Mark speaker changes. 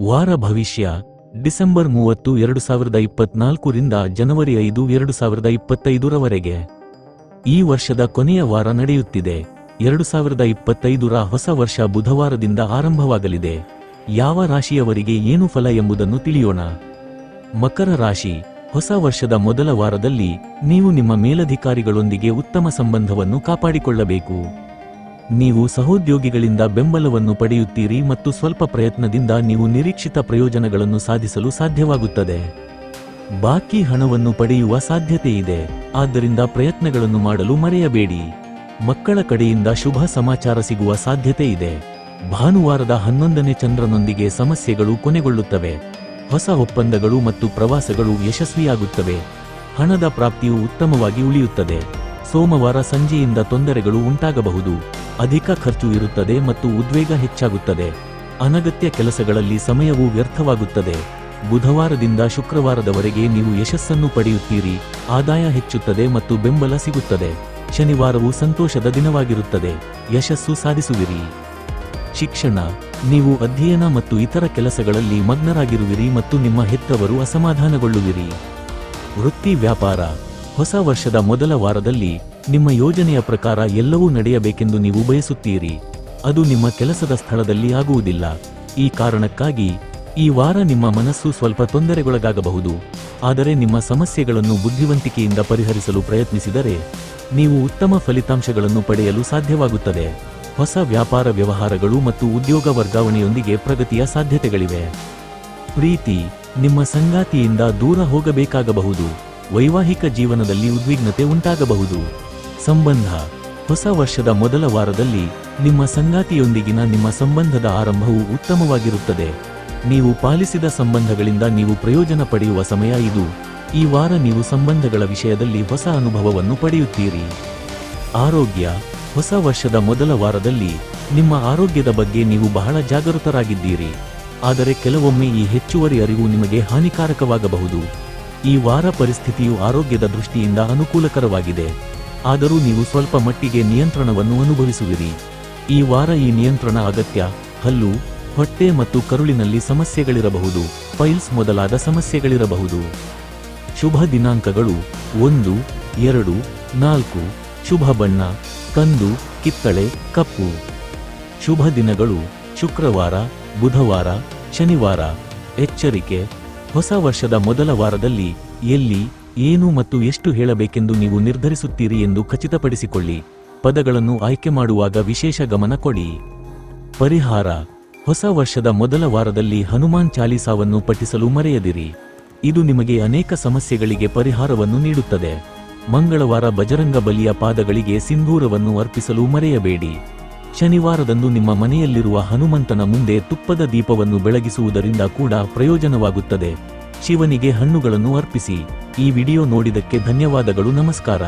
Speaker 1: ವಾರ ಭವಿಷ್ಯ, ಡಿಸೆಂಬರ್ ಮೂವತ್ತು, ಎರಡು ಸಾವಿರದ ಇಪ್ಪತ್ನಾಲ್ಕರಿಂದ ಜನವರಿ ಐದು, ಎರಡು ಸಾವಿರದ ಇಪ್ಪತ್ತೈದರವರೆಗೆ. ಈ ವರ್ಷದ ಕೊನೆಯ ವಾರ ನಡೆಯುತ್ತಿದೆ. ಎರಡು ಸಾವಿರದ ಇಪ್ಪತ್ತೈದರ ಹೊಸ ವರ್ಷ ಬುಧವಾರದಿಂದ ಆರಂಭವಾಗಲಿದೆ. ಯಾವ ರಾಶಿಯವರಿಗೆ ಏನು ಫಲ ಎಂಬುದನ್ನು ತಿಳಿಯೋಣ. ಮಕರ ರಾಶಿ, ಹೊಸ ವರ್ಷದ ಮೊದಲ ವಾರದಲ್ಲಿ ನೀವು ನಿಮ್ಮ ಮೇಲಧಿಕಾರಿಗಳೊಂದಿಗೆ ಉತ್ತಮ ಸಂಬಂಧವನ್ನು ಕಾಪಾಡಿಕೊಳ್ಳಬೇಕು. ನೀವು ಸಹೋದ್ಯೋಗಿಗಳಿಂದ ಬೆಂಬಲವನ್ನು ಪಡೆಯುತ್ತೀರಿ ಮತ್ತು ಸ್ವಲ್ಪ ಪ್ರಯತ್ನದಿಂದ ನೀವು ನಿರೀಕ್ಷಿತ ಪ್ರಯೋಜನಗಳನ್ನು ಸಾಧಿಸಲು ಸಾಧ್ಯವಾಗುತ್ತದೆ. ಬಾಕಿ ಹಣವನ್ನು ಪಡೆಯುವ ಸಾಧ್ಯತೆಯಿದೆ. ಆದ್ದರಿಂದ ಪ್ರಯತ್ನಗಳನ್ನು ಮಾಡಲು ಮರೆಯಬೇಡಿ. ಮಕ್ಕಳ ಕಡೆಯಿಂದ ಶುಭ ಸಮಾಚಾರ ಸಿಗುವ ಸಾಧ್ಯತೆ ಇದೆ ಭಾನುವಾರದ ಹನ್ನೊಂದನೇ ಚಂದ್ರನೊಂದಿಗೆ ಸಮಸ್ಯೆಗಳು ಕೊನೆಗೊಳ್ಳುತ್ತವೆ. ಹೊಸ ಒಪ್ಪಂದಗಳು ಮತ್ತು ಪ್ರವಾಸಗಳು ಯಶಸ್ವಿಯಾಗುತ್ತವೆ. ಹಣದ ಪ್ರಾಪ್ತಿಯು ಉತ್ತಮವಾಗಿ ಉಳಿಯುತ್ತದೆ. ಸೋಮವಾರ ಸಂಜೆಯಿಂದ ತೊಂದರೆಗಳು ಉಂಟಾಗಬಹುದು. ಅಧಿಕ ಖರ್ಚು ಇರುತ್ತದೆ ಮತ್ತು ಉದ್ವೇಗ ಹೆಚ್ಚಾಗುತ್ತದೆ. ಅನಗತ್ಯ ಕೆಲಸಗಳಲ್ಲಿ ಸಮಯವು ವ್ಯರ್ಥವಾಗುತ್ತದೆ. ಬುಧವಾರದಿಂದ ಶುಕ್ರವಾರದವರೆಗೆ ನೀವು ಯಶಸ್ಸನ್ನು ಪಡೆಯುತ್ತೀರಿ. ಆದಾಯ ಹೆಚ್ಚುತ್ತದೆ ಮತ್ತು ಬೆಂಬಲ ಸಿಗುತ್ತದೆ. ಶನಿವಾರವು ಸಂತೋಷದ ದಿನವಾಗಿರುತ್ತದೆ. ಯಶಸ್ಸು ಸಾಧಿಸುವಿರಿ. ಶಿಕ್ಷಣ. ನೀವು ಅಧ್ಯಯನ ಮತ್ತು ಇತರ ಕೆಲಸಗಳಲ್ಲಿ ಮಗ್ನರಾಗಿರುವಿರಿ ಮತ್ತು ನಿಮ್ಮ ಹೆತ್ತವರು ಅಸಮಾಧಾನಗೊಳ್ಳುವಿರಿ. ವೃತ್ತಿ ವ್ಯಾಪಾರ. ಹೊಸ ವರ್ಷದ ಮೊದಲ ವಾರದಲ್ಲಿ ನಿಮ್ಮ ಯೋಜನೆಯ ಪ್ರಕಾರ ಎಲ್ಲವೂ ನಡೆಯಬೇಕೆಂದು ನೀವು ಬಯಸುತ್ತೀರಿ. ಅದು ನಿಮ್ಮ ಕೆಲಸದ ಸ್ಥಳದಲ್ಲಿ ಆಗುವುದಿಲ್ಲ. ಈ ಕಾರಣಕ್ಕಾಗಿ ಈ ವಾರ ನಿಮ್ಮ ಮನಸ್ಸು ಸ್ವಲ್ಪ ತೊಂದರೆಗೊಳಗಾಗಬಹುದು. ಆದರೆ ನಿಮ್ಮ ಸಮಸ್ಯೆಗಳನ್ನು ಬುದ್ಧಿವಂತಿಕೆಯಿಂದ ಪರಿಹರಿಸಲು ಪ್ರಯತ್ನಿಸಿದರೆ ನೀವು ಉತ್ತಮ ಫಲಿತಾಂಶಗಳನ್ನು ಪಡೆಯಲು ಸಾಧ್ಯವಾಗುತ್ತದೆ. ಹೊಸ ವ್ಯಾಪಾರ ವ್ಯವಹಾರಗಳು ಮತ್ತು ಉದ್ಯೋಗ ವರ್ಗಾವಣೆಯೊಂದಿಗೆ ಪ್ರಗತಿಯ ಸಾಧ್ಯತೆಗಳಿವೆ. ಪ್ರೀತಿ ನಿಮ್ಮ ಸಂಗಾತಿಯಿಂದ ದೂರ ಹೋಗಬೇಕಾಗಬಹುದು. ವೈವಾಹಿಕ ಜೀವನದಲ್ಲಿ ಉದ್ವಿಗ್ನತೆ ಉಂಟಾಗಬಹುದು. ಸಂಬಂಧ. ಹೊಸ ವರ್ಷದ ಮೊದಲ ವಾರದಲ್ಲಿ ನಿಮ್ಮ ಸಂಗಾತಿಯೊಂದಿಗಿನ ನಿಮ್ಮ ಸಂಬಂಧದ ಆರಂಭವು ಉತ್ತಮವಾಗಿರುತ್ತದೆ. ನೀವು ಪಾಲಿಸಿದ ಸಂಬಂಧಗಳಿಂದ ನೀವು ಪ್ರಯೋಜನ ಪಡೆಯುವ ಸಮಯ ಇದು. ಈ ವಾರ ನೀವು ಸಂಬಂಧಗಳ ವಿಷಯದಲ್ಲಿ ಹೊಸ ಅನುಭವವನ್ನು ಪಡೆಯುತ್ತೀರಿ. ಆರೋಗ್ಯ. ಹೊಸ ವರ್ಷದ ಮೊದಲ ವಾರದಲ್ಲಿ ನಿಮ್ಮ ಆರೋಗ್ಯದ ಬಗ್ಗೆ ನೀವು ಬಹಳ ಜಾಗೃತರಾಗಿದ್ದೀರಿ ಆದರೆ ಕೆಲವೊಮ್ಮೆ ಈ ಹೆಚ್ಚುವರಿ ಅರಿವು ನಿಮಗೆ ಹಾನಿಕಾರಕವಾಗಬಹುದು. ಈ ವಾರ ಪರಿಸ್ಥಿತಿಯು ಆರೋಗ್ಯದ ದೃಷ್ಟಿಯಿಂದ ಅನುಕೂಲಕರವಾಗಿದೆ. ಆದರೂ ನೀವು ಸ್ವಲ್ಪ ಮಟ್ಟಿಗೆ ನಿಯಂತ್ರಣವನ್ನು ಅನುಭವಿಸುವಿರಿ. ಈ ವಾರ ಈ ನಿಯಂತ್ರಣ ಅಗತ್ಯ. ಹಲ್ಲು ಹೊಟ್ಟೆ ಮತ್ತು ಕರುಳಿನಲ್ಲಿ ಸಮಸ್ಯೆಗಳಿರಬಹುದು. ಫೈಲ್ಸ್ ಮೊದಲಾದ ಸಮಸ್ಯೆಗಳಿರಬಹುದು. ಶುಭ ದಿನಾಂಕಗಳು. ಒಂದು, ಎರಡು, ನಾಲ್ಕು. ಶುಭ ಬಣ್ಣ, ಕಂದು, ಕಿತ್ತಳೆ, ಕಪ್ಪು. ಶುಭ ದಿನಗಳು. ಶುಕ್ರವಾರ, ಬುಧವಾರ, ಶನಿವಾರ. ಎಚ್ಚರಿಕೆ. ಹೊಸ ವರ್ಷದ ಮೊದಲ ವಾರದಲ್ಲಿ ಎಲ್ಲಿ, ಏನು ಮತ್ತು ಎಷ್ಟು ಹೇಳಬೇಕೆಂದು ನೀವು ನಿರ್ಧರಿಸುತ್ತೀರಿ ಎಂದು ಖಚಿತಪಡಿಸಿಕೊಳ್ಳಿ. ಪದಗಳನ್ನು ಆಯ್ಕೆ ಮಾಡುವಾಗ ವಿಶೇಷ ಗಮನ ಕೊಡಿ. ಪರಿಹಾರ. ಹೊಸ ವರ್ಷದ ಮೊದಲ ವಾರದಲ್ಲಿ ಹನುಮಾನ್ ಚಾಲೀಸಾವನ್ನು ಪಠಿಸಲು ಮರೆಯದಿರಿ. ಇದು ನಿಮಗೆ ಅನೇಕ ಸಮಸ್ಯೆಗಳಿಗೆ ಪರಿಹಾರವನ್ನು ನೀಡುತ್ತದೆ. ಮಂಗಳವಾರ ಬಜರಂಗ ಬಲಿಯ ಪಾದಗಳಿಗೆ ಸಿಂಧೂರವನ್ನು ಅರ್ಪಿಸಲು ಮರೆಯಬೇಡಿ. ಶನಿವಾರದಂದು ನಿಮ್ಮ ಮನೆಯಲ್ಲಿರುವ ಹನುಮಂತನ ಮುಂದೆ ತುಪ್ಪದ ದೀಪವನ್ನು ಬೆಳಗಿಸುವುದರಿಂದ ಕೂಡ ಪ್ರಯೋಜನವಾಗುತ್ತದೆ. ಶಿವನಿಗೆ ಹಣ್ಣುಗಳನ್ನು ಅರ್ಪಿಸಿ. ಈ ವಿಡಿಯೋ ನೋಡಿದಕ್ಕೆ ಧನ್ಯವಾದಗಳು, ನಮಸ್ಕಾರ.